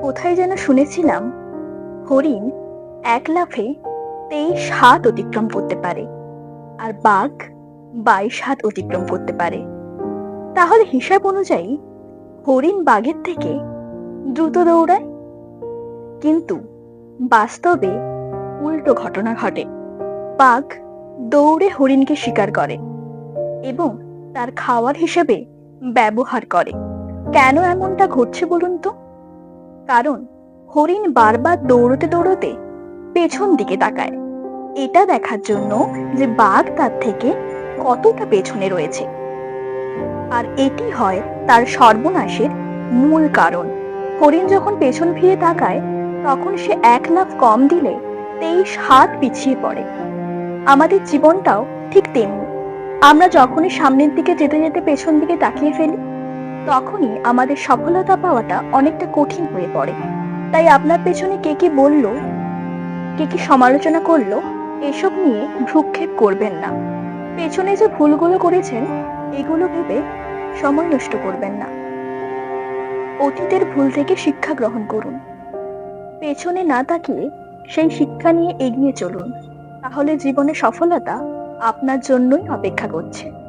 কোথায় যেন শুনেছিলাম, হরিণ এক লাফে তেইশ হাত অতিক্রম করতে পারে আর বাঘ বাইশ হাত অতিক্রম করতে পারে। তাহলে হিসাব অনুযায়ী হরিণ বাঘের থেকে দ্রুত দৌড়ায়। কিন্তু বাস্তবে উল্টো ঘটনা ঘটে। বাঘ দৌড়ে হরিণকে শিকার করে এবং তার খাওয়ার হিসেবে ব্যবহার করে। কেন এমনটা ঘটছে বলুন তো? কারণ হরিণ বারবার দৌড়তে দৌড়তে পেছন দিকে তাকায়। এটা দেখার জন্য যে বাঘ তার থেকে কতটা পেছনে রয়েছে। আর এটি হয় তার সর্বনাশের মূল কারণ। হরিণ যখন পেছন ফিরে তাকায়, তখন সে এক লাফ কম দিলে তেইশ হাত পিছিয়ে পড়ে। আমাদের জীবনটাও ঠিক তেমনি। আমরা যখনই সামনের দিকে যেতে যেতে পেছন দিকে তাকিয়ে ফেলি তখনই আমাদের সফলতা পাওয়াটা অনেকটা কঠিন হয়ে পড়ে। তাই আপনার পেছনে কে কি বলল, কে কি সমালোচনা করল, এসব নিয়ে ভ্রুক্ষেপ করবেন না। পেছনে যে ভুলগুলো করেছেন, এগুলো ভেবে সময় নষ্ট করবেন না। অতীতের ভুল থেকে শিক্ষা গ্রহণ করুন। পেছনে না তাকিয়ে সেই শিক্ষা নিয়ে এগিয়ে চলুন। তাহলে জীবনে সফলতা আপনার জন্যই অপেক্ষা করছে।